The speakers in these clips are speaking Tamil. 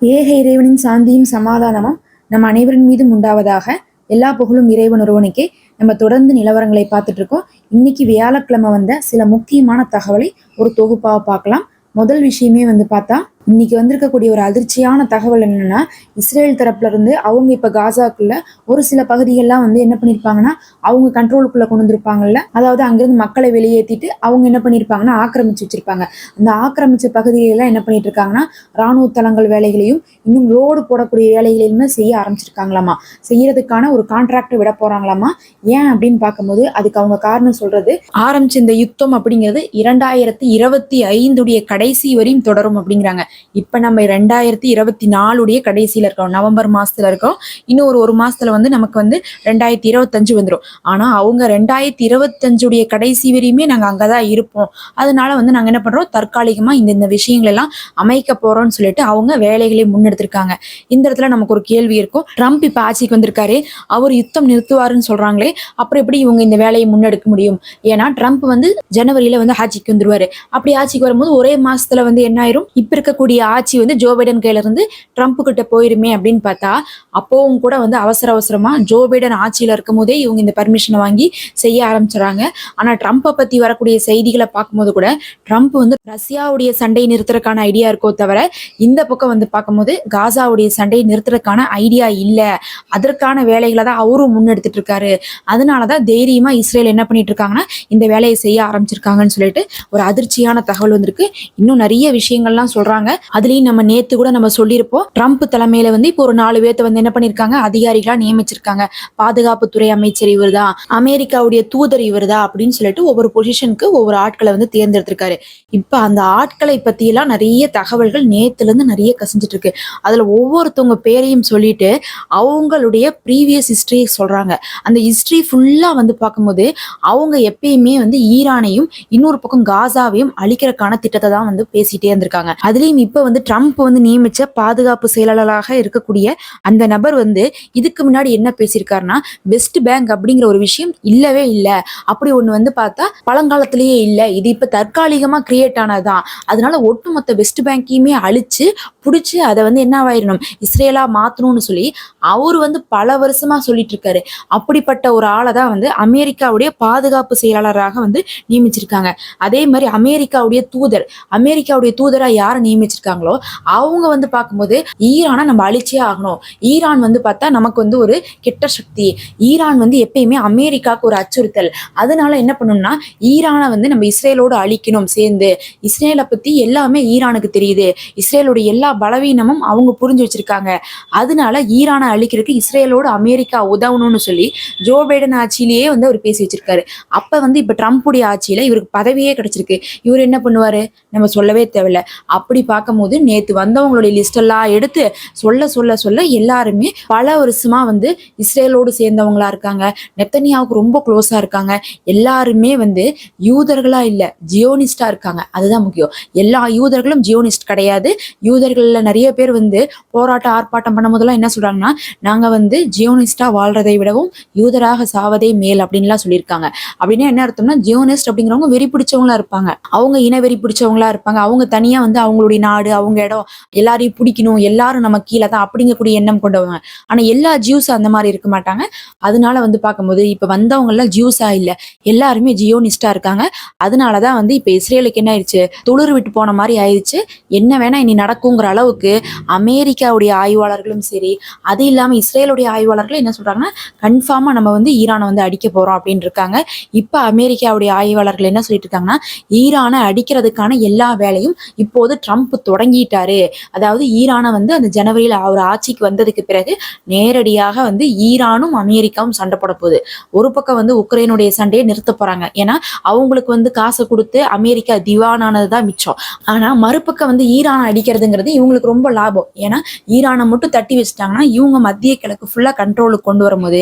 ஏக இறைவனின் சாந்தியும் சமாதானமும் நம் அனைவரின் மீதும் உண்டாவதாக எல்லா புகழும் இறைவன் ஒருவனுக்கே. நம்ம தொடர்ந்து நிலவரங்களை பார்த்துட்டு இருக்கோம் இன்னைக்கு வியாழக்கிழமை வந்த சில முக்கியமான தகவலை ஒரு தொகுப்பாக பார்க்கலாம். முதல் விஷயமே வந்து பார்த்தா இன்னைக்கு வந்திருக்கக்கூடிய ஒரு அதிர்ச்சியான தகவல் என்னன்னா இஸ்ரேல் தரப்புல இருந்து அவங்க இப்ப காசாக்குள்ள ஒரு சில பகுதிகள்லாம் வந்து என்ன பண்ணிருப்பாங்கன்னா அவங்க கண்ட்ரோலுக்குள்ள கொண்டு வந்திருப்பாங்கல்ல? அதாவது அங்கிருந்து மக்களை வெளியேற்றிட்டு அவங்க என்ன பண்ணிருப்பாங்கன்னா ஆக்கிரமிச்சு வச்சிருப்பாங்க. அந்த ஆக்கிரமிச்ச பகுதிகளெல்லாம் என்ன பண்ணிட்டு இருக்காங்கன்னா ராணுவ தளங்கள் வேலைகளையும் இன்னும் ரோடு போடக்கூடிய வேலைகளையுமே செய்ய ஆரம்பிச்சிருக்காங்களாமா? செய்யறதுக்கான ஒரு கான்ட்ராக்டை விட போறாங்களாமா? ஏன் அப்படின்னு பார்க்கும்போது அதுக்கு அவங்க காரணம் சொல்றது ஆரம்பிச்ச இந்த யுத்தம் அப்படிங்கிறது இரண்டாயிரத்தி இருபத்தி ஐந்துடைய கடைசி வரையும் தொடரும் அப்படிங்கிறாங்க. இப்ப நம்ம ரெண்டாயிரத்தி இருபத்தி நாலுடைய கடைசியில இருக்கோம். நவம்பர் மாசத்துல இருக்கோம். இன்னும் ஒரு ஒரு மாசத்துல வந்து நமக்கு வந்து ரெண்டாயிரத்தி இருபத்தஞ்சு வந்துடும் ஆனா அவங்க ரெண்டாயிரத்தி இருபத்தஞ்சுடைய கடைசி வரையுமே நாங்க அங்கதான் இருப்போம். அதனால வந்து நாங்க என்ன பண்றோம்? தற்காலிகமா இந்த இந்த விஷயங்கள் எல்லாம் அமைக்க போறோம்னு சொல்லிட்டு அவங்க வேலைகளை முன்னெடுத்திருக்காங்க. இந்த இடத்துல நமக்கு ஒரு கேள்வி இருக்கும். ட்ரம்ப் இப்ப ஆட்சிக்கு வந்திருக்காரு. அவர் யுத்தம் நிறுத்துவாருன்னு சொல்றாங்களே. அப்புறம் எப்படி இவங்க இந்த வேலையை முன்னெடுக்க முடியும்? ஏன்னா ட்ரம்ப் வந்து ஜனவரியில் வந்து ஆட்சிக்கு வந்துருவாரு. அப்படி ஆட்சிக்கு வரும்போது ஒரே மாசத்துல வந்து என்ன ஆயிரும்? இப்போ இருக்கக்கூடிய ஆட்சி வந்து ஜோ பைடன் கையில இருந்து ட்ரம்ப் கிட்ட போயிருமே அப்படின்னு பார்த்தா அப்போவும் கூட வந்து அவசர அவசரமா ஜோ பைடன் ஆட்சியில இருக்கும் போதே இவங்க இந்த பர்மிஷனை வாங்கி செய்ய ஆரம்பிச்சுறாங்க ஆனா ட்ரம்ப்பை பத்தி வரக்கூடிய செய்திகளை பார்க்கும்போது கூட ட்ரம்ப் வந்து ரஷ்யாவுடைய சண்டையை நிறுத்துறதுக்கான ஐடியா இருக்கோ தவிர இந்த பக்கம் வந்து பார்க்கும்போது காசாவுடைய சண்டையை நிறுத்துறதுக்கான ஐடியா இல்லை. அதற்கான வேலைகளை தான் அவரும் முன்னெடுத்துட்டு இருக்காரு. அதனாலதான் தைரியமா இஸ்ரேல் என்ன பண்ணிட்டு இருக்காங்கன்னா இந்த வேலையை செய்ய ஆரம்பிச்சிருக்காங்கன்னு சொல்லிட்டு ஒரு அதிர்ச்சியான தகவல் வந்திருக்கு. இன்னும் நிறைய விஷயங்கள்லாம் சொல்றாங்க. அதுலயும் நம்ம நேத்து கூட நம்ம சொல்லியிருப்போம் ட்ரம்ப் தலைமையில வந்து இப்போ ஒரு நாலு பேர்த்த வந்து என்ன பண்ணிருக்காங்க? அதிகாரிகளா நியமிச்சிருக்காங்க. பாதுகாப்புத்துறை அமைச்சர் இவர்தான் அமெரிக்காவுடைய தூதர் இவர்தான் அப்படின்னு சொல்லிட்டு ஒவ்வொரு பொசிஷனுக்கு ஒவ்வொரு ஆட்களை வந்து தேர்ந்தெடுத்திருக்காரு. இப்ப அந்த ஆட்களை பத்தி எல்லாம் நிறைய தகவல்கள் நேத்துல இருந்து நிறைய கசிஞ்சிட்டு இருக்கு அதுல ஒவ்வொருத்தவங்க பேரையும் சொல்லிட்டு அவங்களுடைய ப்ரீவியஸ் ஹிஸ்டரியை சொல்றாங்க. அந்த ஹிஸ்டரி ஃபுல்லா வந்து பார்க்கும்போது அவங்க எப்பயுமே வந்து ஈரானையும் இன்னொரு பக்கம் காசாவையும் அழிக்கிறக்கான திட்டத்தை தான் வந்து பேசிட்டே இருந்திருக்காங்க. அதுலயும் இப்போ வந்து ட்ரம்ப் வந்து நியமிச்ச பாதுகாப்பு செயலாளராக இருக்கக்கூடிய அந்த நபர் வந்து இதுக்கு முன்னாடி என்ன பேசியிருக்காருன்னா வெஸ்ட் பேங்க் அப்படிங்கிற ஒரு விஷயம் இல்லவே இல்லை. அப்படி ஒன்று வந்து பார்த்தா பழங்காலத்திலேயே இல்லை. இது இப்போ தற்காலிகமாக கிரியேட் ஆனதுதான். அதனால ஒட்டுமொத்த வெஸ்ட் பேங்கையுமே அழிச்சு பிடிச்சி அதை வந்து என்னவாயிரணும் இஸ்ரேலா மாற்றணும்னு சொல்லி அவர் வந்து பல வருஷமா சொல்லிட்டு இருக்காரு அப்படிப்பட்ட ஒரு ஆளை தான் வந்து அமெரிக்காவுடைய பாதுகாப்பு செயலாளராக வந்து நியமிச்சிருக்காங்க. அதே மாதிரி அமெரிக்காவுடைய தூதர் அமெரிக்காவுடைய தூதராக யாரை நியமிச்சிருக்காங்களோ அவங்க வந்து பார்க்கும்போது ஈரானை நம்ம அழிச்சே ஆகணும். ஈரான் வந்து பார்த்தா நமக்கு வந்து ஒரு கெட்ட சக்தி. ஈரான் வந்து எப்பயுமே அமெரிக்காவுக்கு ஒரு அச்சுறுத்தல். அதனால என்ன பண்ணணும்னா ஈரானை வந்து நம்ம இஸ்ரேலோடு அழிக்கணும் சேர்ந்து. இஸ்ரேலை பத்தி எல்லாமே ஈரானுக்கு தெரியுது. இஸ்ரேலோட எல்லா பலவீனமும் அவங்க புரிஞ்சு வச்சிருக்காங்க. அதனால ஈரானை அழிக்கிறதுக்கு இஸ்ரேலோடு அமெரிக்கா உதவணும்னு சொல்லி ஜோ பைடன் ஆட்சியிலேயே வந்து அவர் பேசி வச்சிருக்காரு. அப்ப வந்து இப்ப ட்ரம்ப்புடைய ஆட்சியில இவருக்கு பதவியே கிடைச்சிருக்கு. இவர் என்ன பண்ணுவாரு? நம்ம சொல்லவே தேவையில்ல. அப்படி பார்க்கும்போது நேத்து வந்தவங்களுடைய லிஸ்ட் எல்லாம் எடுத்து சொல்ல சொல்ல சொல்ல எல்லாருமே பல வருஷமா வந்து இஸ்ரேலோடு சேர்ந்தவங்களா இருக்காங்க. நெத்தனியாவுக்கு ரொம்ப க்ளோஸா இருக்காங்க. எல்லாருமே வந்து யூதர்களா இல்ல ஜியோனிஸ்டா இருக்காங்க. அதுதான் முக்கியம். எல்லா யூதர்களும் ஜியோனிஸ்ட் கிடையாது. யூதர்கள்ல நிறைய பேர் வந்து போராட்டம் ஆர்ப்பாட்டம் பண்ணும் போதெல்லாம் என்ன சொல்றாங்கன்னா நாங்க வந்து ஜியோனிஸ்டா வாழ்றதை விடவும் யூதராக சாவதே மேல் அப்படின்லாம் சொல்லியிருக்காங்க. அப்படின்னா என்ன அர்த்தம்னா ஜியோனிஸ்ட் அப்படிங்கிறவங்க வெறி பிடிச்சவங்களா இருப்பாங்க. அவங்க இன வெறி பிடிச்சவங்களா இருப்பாங்க. அவங்க தனியா வந்து அவங்களுடைய நாடு அவங்க இடம் எல்லாரையும் பிடிக்கணும் எல்லாரும் நம்ம கீழே தான் அப்படிங்கக்கூடிய எண்ணம் கொண்டவங்க. ஆனா எல்லா ஜியூஸ் அந்த மாதிரி இருக்க மாட்டாங்க. அதனால வந்து பார்க்கும்போது இப்ப வந்தவங்க எல்லாம் ஜியூஸா இல்ல. எல்லாருமே ஜியோனிஸ்டா இருக்காங்க. அதனாலதான் வந்து இப்ப இஸ்ரேலுக்கு என்ன ஆயிடுச்சு? துளிர் விட்டு போன மாதிரி ஆயிடுச்சு. என்ன வேணா இனி நடக்குங்கிற அளவுக்கு அமெரிக்காவுடைய ஆய்வாளர்களும் சரி அது இல்லாம இஸ்ரேலுடைய ஆய்வாளர்களும் என்ன சொல்றாங்கன்னா கன்ஃபார்மா நம்ம வந்து ஈரானை வந்து அடிக்க போறோம் அப்படின்னு இருக்காங்க. இப்ப அமெரிக்காவுடைய ஆய்வாளர்கள் என்ன சொல்லிட்டு இருக்காங்கன்னா ஈரானை அடிக்கிறதுக்கான எல்லா வேலையும் இப்போது ட்ரம்ப் தொடங்கிட்டாரு. அதாவது ஈரானை வந்து அந்த ஜனவரியில் அவர் ஆட்சிக்கு வந்ததுக்கு பிறகு நேரடியாக வந்து ஈரானும் அமெரிக்காவும் சண்டை போட போகுது. ஒரு பக்கம் வந்து உக்ரைனுடைய சண்டையை நிறுத்த போறாங்க. ஏன்னா அவங்களுக்கு வந்து காசை கொடுத்து அமெரிக்கா திவானானது தான் மிச்சம். ஆனா மறுபக்கம் வந்து ஈரானை அடிக்கிறதுங்கிறது இவங்களுக்கு ரொம்ப லாபம். ஏன்னா ஈரானை மட்டும் தட்டி வச்சுட்டாங்கன்னா இவங்க மத்திய கிழக்கு ஃபுல்லா கண்ட்ரோலுக்கு கொண்டு வரும்போது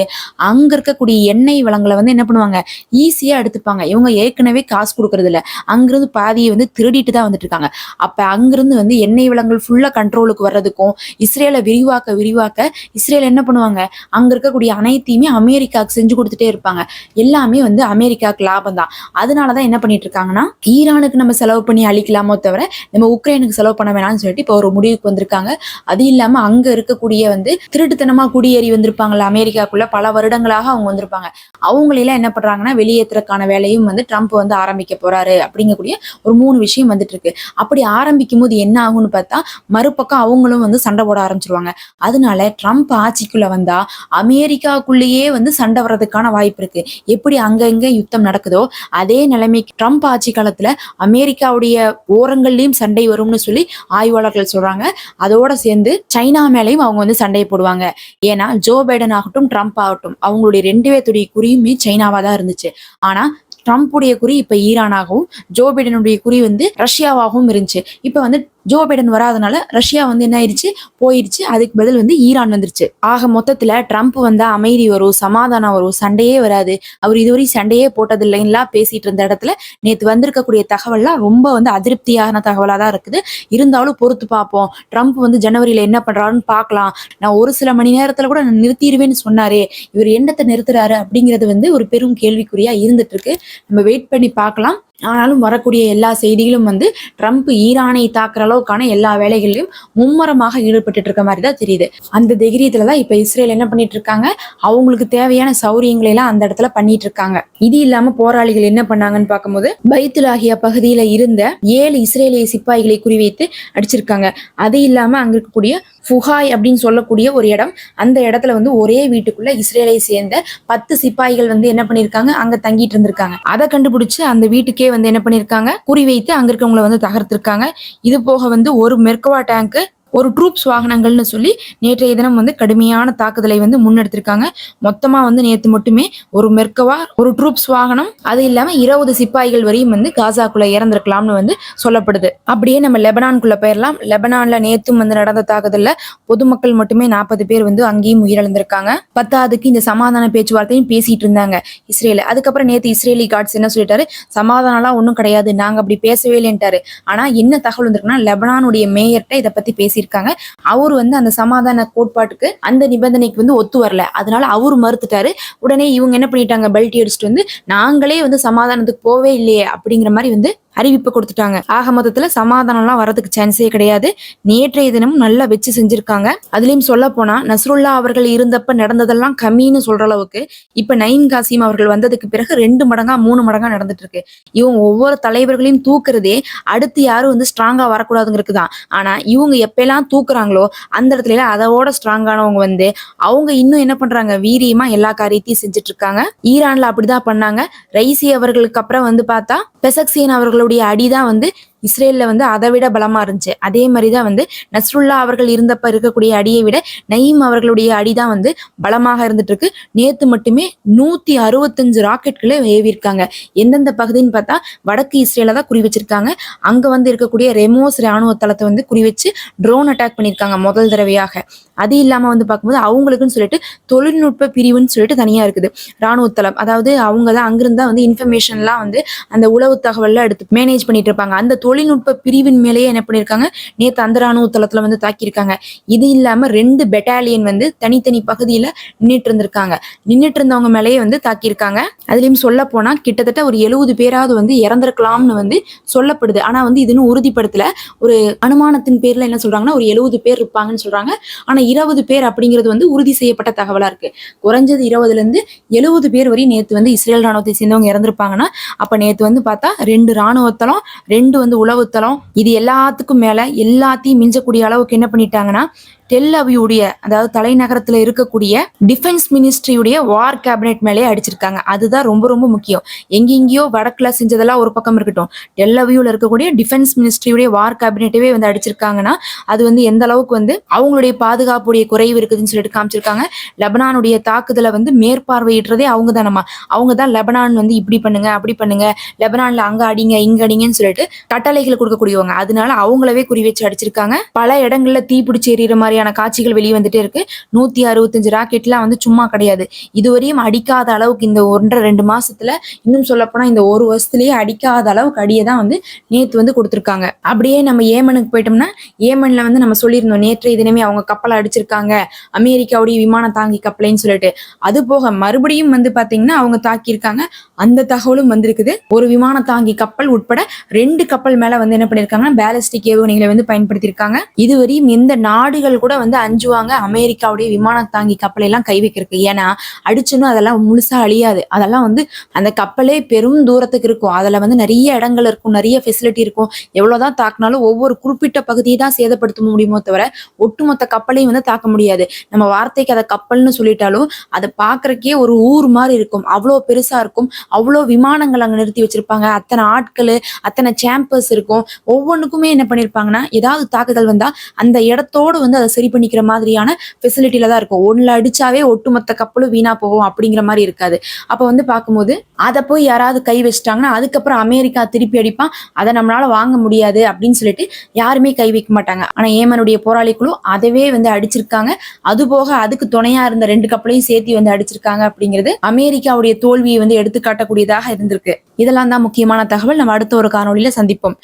அங்க இருக்கக்கூடிய எண்ணெய் வளங்களை வந்து என்ன பண்ணுவாங்க? ஈஸியா எடுத்துப்பாங்க. இவங்க ஏற்கனவே காசு கொடுக்கறது இல்லை அங்கிருந்து பாதியை வந்து திருடிட்டு தான் வந்துட்டு இருக்காங்க. அப்ப அங்கிருந்து இருந்து வந்து எண்ணெய் வளங்கள் ஃபுல்லாக கண்ட்ரோலுக்கு வர்றதுக்கும் இஸ்ரேலை விரிவாக்க விரிவாக்க இஸ்ரேல் என்ன பண்ணுவாங்க? அங்கே இருக்கக்கூடிய அனைத்தையுமே அமெரிக்காவுக்கு செஞ்சு கொடுத்துட்டே இருப்பாங்க. எல்லாமே வந்து அமெரிக்காவுக்கு லாபம் தான். அதனால தான் என்ன பண்ணிட்டு இருக்காங்கன்னா ஈரானுக்கு நம்ம செலவு பண்ணி அழிக்கலாமோ தவிர நம்ம உக்ரைனுக்கு செலவு பண்ண வேணாம்னு சொல்லிட்டு இப்போ ஒரு முடிவுக்கு வந்திருக்காங்க. அது இல்லாமல் அங்கே இருக்கக்கூடிய வந்து திருட்டுத்தனமாக குடியேறி வந்திருப்பாங்களா அமெரிக்காக்குள்ள பல வருடங்களாக அவங்க வந்திருப்பாங்க. அவங்களெல்லாம் என்ன பண்ணுறாங்கன்னா வெளியேற்றுறதுக்கான வேலையும் வந்து ட்ரம்ப் வந்து ஆரம்பிக்க போறாரு அப்படிங்கக்கூடிய ஒரு மூணு விஷயம் வந்துட்டு இருக்கு. அப்படி ஆரம்பிக்கும் போது என்ன ஆகும்னு பார்த்தா மறுபக்கம் அவங்களும் வந்து சண்டை போட ஆரம்பிச்சிருவாங்க. அதனால ட்ரம்ப் ஆட்சிக்குள்ள வந்தா அமெரிக்காக்குள்ளேயே வந்து சண்டை வர்றதுக்கான வாய்ப்பு இருக்கு. எப்படி அங்கங்க யுத்தம் நடக்குதோ அதே நிலைமைக்கு ட்ரம்ப் ஆட்சி காலத்துல அமெரிக்காவுடைய ஓரங்கள்லயும் சண்டை வரும்னு சொல்லி ஆய்வாளர்கள் சொல்றாங்க. அதோட சேர்ந்து சைனா மேலேயும் அவங்க வந்து சண்டையை போடுவாங்க. ஏன்னா ஜோ பைடன் ஆகட்டும் ட்ரம்ப் ஆகட்டும் அவங்களுடைய ரெண்டு பேர்த்துடைய குறியுமே சைனாவா தான் இருந்துச்சு. ஆனா ட்ரம்ப்புடைய குறி இப்ப ஈரானாகவும் ஜோ பைடனுடைய குறி வந்து ரஷ்யாவாகவும் இருந்துச்சு. இப்ப வந்து ஜோ பைடன் வராதனால ரஷ்யா வந்து என்ன ஆயிடுச்சு போயிடுச்சு அதுக்கு பதில் வந்து ஈரான் வந்துருச்சு. ஆக மொத்தத்துல ட்ரம்ப் வந்தா அமைதி வரும் சமாதானம் வரும் சண்டையே வராது. அவர் இதுவரை சண்டையே போட்டது போட்டதில்லைங்களா பேசிட்டு இருந்த இடத்துல. நேத்து வந்திருக்கக்கூடிய தகவல்லாம் ரொம்ப வந்து அதிருப்தியான தகவலா தான் இருக்குது. இருந்தாலும் பொறுத்து பார்ப்போம். ட்ரம்ப் வந்து ஜனவரியில என்ன பண்றாருன்னு பார்க்கலாம். நான் ஒரு சில மணி நேரத்துல கூட நான் நிறுத்திடுவேன்னு சொன்னாரே. இவர் எண்ணத்தை நிறுத்துறாரு அப்படிங்கிறது வந்து ஒரு பெரும் கேள்விக்குறியா இருந்துட்டு இருக்கு. நம்ம வெயிட் பண்ணி பார்க்கலாம். ஆனாலும் வரக்கூடிய எல்லா செய்திகளும் வந்து ட்ரம்ப் ஈரானை தாக்குற அளவுக்கான எல்லா வேலைகளிலும் மும்முரமாக ஈடுபட்டு இருக்க மாதிரி தான் தெரியுது. அந்த தைரியத்துல தான் இப்ப இஸ்ரேல் என்ன பண்ணிட்டு இருக்காங்க? அவங்களுக்கு தேவையான சௌரியங்களை எல்லாம் அந்த இடத்துல பண்ணிட்டு இருக்காங்க. இது இல்லாம போராளிகள் என்ன பண்ணாங்கன்னு பார்க்கும்போது பைத்துலாகிய பகுதியில இருந்த ஏழு இஸ்ரேலிய சிப்பாய்களை குறிவைத்து அடிச்சிருக்காங்க. அது இல்லாம அங்க இருக்கக்கூடிய ஃபுஹாய் அப்படின்னு சொல்லக்கூடிய ஒரு இடம். அந்த இடத்துல வந்து ஒரே வீட்டுக்குள்ள இஸ்ரேலை சேர்ந்த பத்து சிப்பாய்கள் வந்து என்ன பண்ணிருக்காங்க? அங்க தங்கிட்டு இருந்திருக்காங்க. அதை கண்டுபிடிச்சு அந்த வீட்டுக்கே வந்து என்ன பண்ணிருக்காங்க? குறிவைத்து அங்க இருக்கவங்களை வந்து தகர்த்திருக்காங்க. இது போக வந்து ஒரு மெர்கவா டேங்க் ஒரு ட்ரூப்ஸ் வாகனங்கள்னு சொல்லி நேற்றைய தினம் வந்து கடுமையான தாக்குதலை வந்து முன்னெடுத்திருக்காங்க. மொத்தமா வந்து நேற்று மட்டுமே ஒரு மெர்கவா ஒரு ட்ரூப்ஸ் வாகனம் அது இல்லாம இருபது சிப்பாய்கள் வரையும் வந்து காசாக்குள்ள இறந்திருக்கலாம்னு வந்து சொல்லப்படுது. அப்படியே நம்ம லெபனான்குள்ள போயிடலாம் லெபனான்ல நேற்றும் வந்து நடந்த தாக்குதல்ல பொதுமக்கள் மட்டுமே நாற்பது பேர் வந்து அங்கேயும் உயிரிழந்திருக்காங்க. பத்தாவதுக்கு இந்த சமாதான பேச்சுவார்த்தையும் பேசிட்டு இருந்தாங்க இஸ்ரேல். அதுக்கப்புறம் நேற்று இஸ்ரேலி காட்ஸ் என்ன சொல்லிட்டாரு? சமாதானம்லாம் ஒன்றும் கிடையாது. நாங்க அப்படி பேசவே இல்லைன்ட்டாரு. ஆனா என்ன தகவல் வந்திருக்குன்னா லெபனானுடைய மேயர்கிட்ட இதை பத்தி பேசியிருக்காங்க. அவர் வந்து அந்த சமாதான கோட்பாட்டுக்கு அந்த நிபந்தனைக்கு வந்து ஒத்து வரல. அதனால அவரு மறுத்துட்டாரு. உடனே இவங்க என்ன பண்ணிட்டாங்க? பெல்ட் அடிச்சுட்டு வந்து நாங்களே வந்து சமாதானத்துக்கு போவே இல்லையே அப்படிங்கிற மாதிரி வந்து அறிவிப்பு கொடுத்துட்டாங்க. ஆக மொத்தத்துல சமாதானம்லாம் வரதுக்கு சான்ஸே கிடையாது. நேற்றைய தினமும் நல்லா வச்சு செஞ்சிருக்காங்க. அதுலயும் சொல்ல போனா நஸ்ருல்லா அவர்கள் இருந்தப்ப நடந்ததெல்லாம் கம்மின்னு சொல்ற அளவுக்கு இப்ப நைன் காசிம் அவர்கள் வந்ததுக்கு பிறகு ரெண்டு மடங்கா மூணு மடங்கா நடந்துட்டு இருக்கு இவங்க ஒவ்வொரு தலைவர்களையும் தூக்குறதே அடுத்து யாரும் வந்து ஸ்ட்ராங்கா வரக்கூடாதுங்கிறது தான். ஆனா இவங்க எப்பெல்லாம் தூக்குறாங்களோ அந்த இடத்துல எல்லாம் அதோட ஸ்ட்ராங்கானவங்க வந்து அவங்க இன்னும் என்ன பண்றாங்க? வீரியமா எல்லா காரியத்தையும் செஞ்சுட்டு இருக்காங்க ஈரான்ல அப்படிதான் பண்ணாங்க. ரைசி அவர்களுக்கு அப்புறம் வந்து பார்த்தா பெசக்சியன் அவர்களுடைய அடிதான் வந்து இஸ்ரேலில் வந்து அதை விட பலமாக இருந்துச்சு. அதே மாதிரி தான் வந்து நஸ்ருல்லா அவர்கள் இருந்தப்ப இருக்கக்கூடிய அடியை விட நயீம் அவர்களுடைய அடி தான் வந்து பலமாக இருந்துட்டு இருக்கு நேற்று மட்டுமே நூற்றி அறுபத்தஞ்சு ராக்கெட்களை ஏவிருக்காங்க எந்தெந்த பகுதின்னு பார்த்தா வடக்கு இஸ்ரேல தான் குறி வச்சிருக்காங்க அங்கே வந்து இருக்கக்கூடிய ரெமோஸ் ராணுவ தளத்தை வந்து குறி வச்சு ட்ரோன் அட்டாக் பண்ணியிருக்காங்க முதல் தடவையாக. அது இல்லாமல் வந்து பார்க்கும்போது அவங்களுக்குன்னு சொல்லிட்டு தொழில்நுட்ப பிரிவுன்னு சொல்லிட்டு தனியாக இருக்குது. ராணுவ தளம். அதாவது அவங்க தான் அங்கிருந்தா வந்து இன்ஃபர்மேஷன்லாம் வந்து அந்த உளவு தகவல்லாம் எடுத்து மேனேஜ் பண்ணிட்டு இருப்பாங்க. அந்த தொழில்நுட்ப பிரிவின் மேலேயே என்ன பண்ணியிருக்காங்க நேத்து அந்த ராணுவ தளத்துல வந்து தாக்கியிருக்காங்க. இது இல்லாம ரெண்டு பெட்டாலியன் வந்து தனித்தனி பகுதியில நின்றுட்டு இருந்திருக்காங்க நின்றுட்டு இருந்தவங்க மேலேயே வந்து தாக்கியிருக்காங்க. அதுலயும் சொல்ல போனா கிட்டத்தட்ட ஒரு எழுபது பேராவது வந்து இறந்திருக்கலாம்னு வந்து சொல்லப்படுது. ஆனா வந்து இதுன்னு உறுதிப்படுத்தல. ஒரு அனுமானத்தின் பேர்ல என்ன சொல்றாங்கன்னா ஒரு எழுபது பேர் இருப்பாங்கன்னு சொல்றாங்க. ஆனா இருபது பேர் அப்படிங்கிறது வந்து உறுதி செய்யப்பட்ட தகவலா இருக்கு. குறைஞ்சது இருபதுல இருந்து எழுபது பேர் வரையும் நேத்து வந்து இஸ்ரேல் ராணுவத்தை சேர்ந்தவங்க இறந்திருப்பாங்கன்னா அப்ப நேத்து வந்து பார்த்தா ரெண்டு ராணுவத்தலம் ரெண்டு வந்து உளவுத்தளம் இது எல்லாத்துக்கும் மேல எல்லாத்தையும் மிஞ்சக்கூடிய அளவுக்கு என்ன பண்ணிட்டாங்கன்னா டெல்லவியுடைய அதாவது தலைநகரத்துல இருக்கக்கூடிய டிஃபென்ஸ் மினிஸ்ட்ரியுடைய வார் கேபினெட் மேலே அடிச்சிருக்காங்க. அதுதான் ரொம்ப ரொம்ப முக்கியம். எங்கெங்கேயோ வடக்குல செஞ்சதெல்லாம் ஒரு பக்கம் இருக்கட்டும். டெல்லவியூல இருக்கக்கூடிய டிஃபென்ஸ் மினிஸ்ட்ரியுடைய வார் கேபினெட்டவே வந்து அடிச்சிருக்காங்கன்னா அது வந்து எந்த அளவுக்கு வந்து அவங்களுடைய பாதுகாப்புடைய குறைவு இருக்குதுன்னு சொல்லிட்டு காமிச்சிருக்காங்க. லெபனானுடைய தாக்குதலை வந்து மேற்பார்வையிடுறதே அவங்க தானம்மா அவங்க தான் லெபனான் வந்து இப்படி பண்ணுங்க அப்படி பண்ணுங்க. லெபனான்ல அங்க அடிங்க இங்க அடிங்கன்னு சொல்லிட்டு கட்டளைகள் கொடுக்கக்கூடியவங்க. அதனால அவங்களவே குறி வச்சு அடிச்சிருக்காங்க. பல இடங்கள்ல தீ பிடிச்சி எறிகிற மாதிரி மாதிரியான காட்சிகள் வெளியே வந்துட்டே இருக்கு. நூத்தி அறுபத்தஞ்சு ராக்கெட்லாம் வந்து சும்மா கிடையாது. இதுவரையும் அடிக்காத அளவுக்கு இந்த ஒன்றரை ரெண்டு மாசத்துல இன்னும் சொல்லப்போனா இந்த ஒரு வருஷத்துலயே அடிக்காத அளவுக்கு அடியை தான் வந்து நேத்து வந்து கொடுத்துருக்காங்க. அப்படியே நம்ம ஏமனுக்கு போயிட்டோம்னா ஏமன்ல வந்து நம்ம சொல்லியிருந்தோம் நேற்றைய தினமே அவங்க கப்பலை அடிச்சிருக்காங்க அமெரிக்காவுடைய விமான தாங்கி கப்பலைன்னு சொல்லிட்டு. அது போக மறுபடியும் வந்து பாத்தீங்கன்னா அவங்க தாக்கியிருக்காங்க. அந்த தகவலும் வந்திருக்குது. ஒரு விமான தாங்கி கப்பல் உட்பட ரெண்டு கப்பல் மேல வந்து என்ன பண்ணிருக்காங்கன்னா பேலஸ்டிக் ஏவுகணைகளை வந்து பயன்படுத்தியிருக்காங்க. இதுவரையும் எந்த நாடுகள் கூட வந்து அஞ்சுவாங்க. அமெரிக்காவுடைய விமான தாங்கி கப்பலை எல்லாம் கை வைக்கிறதுக்கு. ஏன்னா அடிச்சுன்னு அதெல்லாம் முழுசா அழியாது. அதெல்லாம் வந்து அந்த கப்பலே பெரும் தூரத்துக்கு இருக்கும். அதுல வந்து நிறைய இடங்கள் இருக்கும். நிறைய ஃபெசிலிட்டி இருக்கும். எவ்வளவுதான் தாக்குனாலும் ஒவ்வொரு குறிப்பிட்ட பகுதியை தான் சேதப்படுத்த முடியுமோ தவிர ஒட்டுமொத்த கப்பலையும் வந்து தாக்க முடியாது. நம்ம வார்த்தைக்கு அதை கப்பல்னு சொல்லிட்டாலும் அதை பார்க்கறக்கே ஒரு ஊர் மாதிரி இருக்கும். அவ்வளோ பெருசா இருக்கும். அவ்வளோ விமானங்கள் அங்கே நிறுத்தி வச்சிருப்பாங்க. அத்தனை ஆட்கள் அத்தனை சாம்பர்ஸ் இருக்கும். ஒவ்வொன்றுக்குமே என்ன பண்ணியிருப்பாங்கன்னா ஏதாவது தாக்குதல் வந்தா அந்த இடத்தோடு வந்து அதை சரி பண்ணிக்கிற மாதிரியான ஃபெசிலிட்டியில தான் இருக்கும். ஒன்றில் அடிச்சாவே ஒட்டுமொத்த கப்பலும் வீணா போகும் அப்படிங்கிற மாதிரி இருக்காது. அப்போ வந்து பார்க்கும்போது அதை போய் யாராவது கை வச்சிட்டாங்கன்னா அதுக்கப்புறம் அமெரிக்கா திருப்பி அடிப்பான். அதை நம்மளால வாங்க முடியாது அப்படின்னு சொல்லிட்டு யாருமே கை வைக்க மாட்டாங்க. ஆனா ஏமனுடைய போராளி குழு அதவே வந்து அடிச்சிருக்காங்க. அது போக அதுக்கு துணையா இருந்த ரெண்டு கப்பலையும் சேர்த்து வந்து அடிச்சிருக்காங்க அப்படிங்கிறது அமெரிக்காவுடைய தோல்வியை வந்து எடுத்துக்காட்டக்கூடியதாக இருந்திருக்கு. இதெல்லாம் தான் முக்கியமான தகவல். நம்ம அடுத்த ஒரு காணொளியில சந்திப்போம்.